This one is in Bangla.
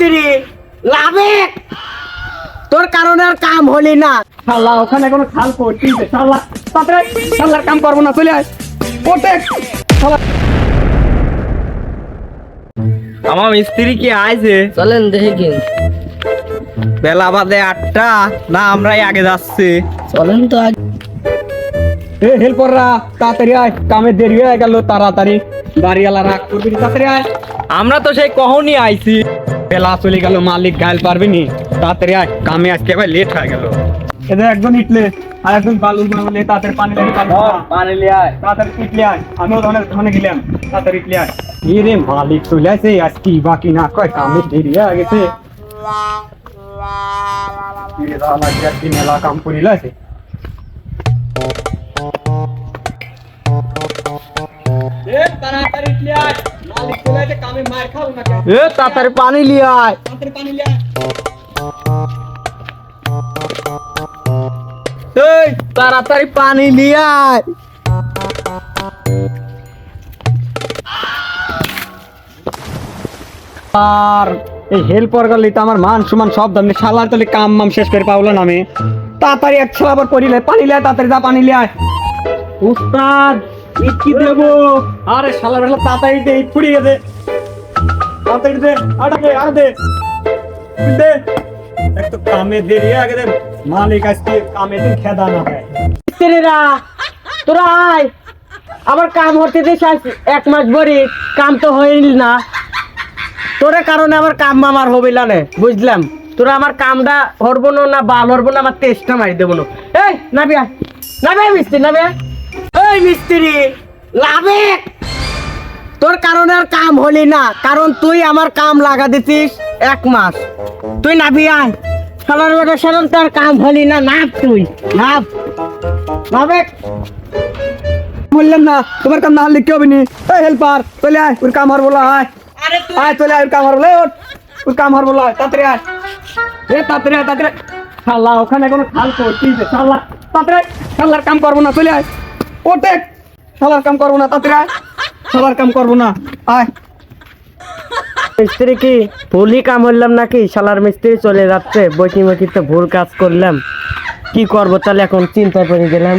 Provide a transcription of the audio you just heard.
মিস্ত্রি লাভে। তোর কারণে আর কাম হলি না। শালা ওখানে কোনো খাল শালা তাড়াতাড়ি শালার কাম করব না চলে আয়। শালা আমার মিস্ত্রি কি আইছে? চলেন দেখে কিন বেলা বাদে আটটা না আমরাই আগে যাচ্ছি। চলেন তো আজ এ হেল্পাররা তাড়াতাড়ি আয় কামে দেরি হয়ে গেল তাড়াতাড়ি। গাড়িওয়ালা রাগ করবি তাড়াতাড়ি আয়। আমরা তো সেই কখনই আইছি। বেলা চলে গেল মালিক গাইল পারবি নি তাড়াতাড়ি আয় কামে আজকে এবার লেট হয়ে গেল এদের একজন ইটলে আর একজন বালু বানালে তাড়াতাড়ি পানি লাগে পানি পানি লিয়ে আয় তাড়াতাড়ি ইটলে আয় আমিও ধনে ধনে গেলাম তাড়াতাড়ি ইটলে আয় এই রে মালিক চলে আসে আজ কি বাকি না কয় কামে দেরি হয়ে গেছে এই রালা কি আজকে মেলা কাম করিল আছে এ তাড়াতাড়ি ইটলে আয় এ তাড়াতাড়ি পানি লিয়ে আয়। তাড়াতাড়ি পানি লিয়ে এই তাড়াতাড়ি পানি লিয়ে আয়। আর এই হেল্পার গেলে তো আমার মান সমান সব দাম নেই। শালার তাহলে কাম মাম শেষ করে পাবলো না আমি। তাড়াতাড়ি এক ছেলে আবার করিলে পানি লে তাড়াতাড়ি যা পানি লিয়ে উস্তাদ! ইট কি দেবো। আরে শালার বেলা তাড়াতাড়ি দে ইট ফুড়িয়ে দে। তাড়াতাড়ি দে আটা দে, আর দে। দে। এক কামে দেরি আগে দে মালিক আজকে কামে দিন খেদা না পায় মিস্ত্রিরা, তোরা আয়। আবার কাম হতে আজ এক মাস ভরি কাম তো হইল না। তোরে কারণে আমার কাম আমার হবিল না বুঝলাম? তোরা আমার কামটা হরবো না বাল হরবো না, আমার তেজটা মারি দেবো না। এই, নাবি আয়। নাবি মিস্ত্রি, নাবি আয়। এই মিস্ত্রি? লাভে? তোর কারণে আর কাম হলি না কারণ তুই আমার কাম লাগা দিছিস এক মাস। তুই নাবি আয়। সালার বেটা সালাম তোর কাম হলি না নাপ তুই নাপ নাবে বললাম না তোমার কাম না হলে কি হবে নি? এই হেল্পার চলে আয় ওর কাম আর বলা আয় আরে আয় চলে আয় ওর কাম আর বলে ওর কাম আর বলা আয় তাড়াতাড়ি আয়। এ তাড়াতাড়ি আয় তাড়াতাড়ি। শালা ওখানে কোনো খাল করছিস শালা। তাড়াতাড়ি। শালার কাম করব না চলে আয়। ওটে কাম করব না তাতে শালার কাম করব না। মিস্ত্রি কি ভুলই কাম হইলাম নাকি? শালার মিস্ত্রি চলে যাচ্ছে, বইটি তো ভুল কাজ করলাম। কি করব তাহলে এখন চিন্তা করে গেলাম।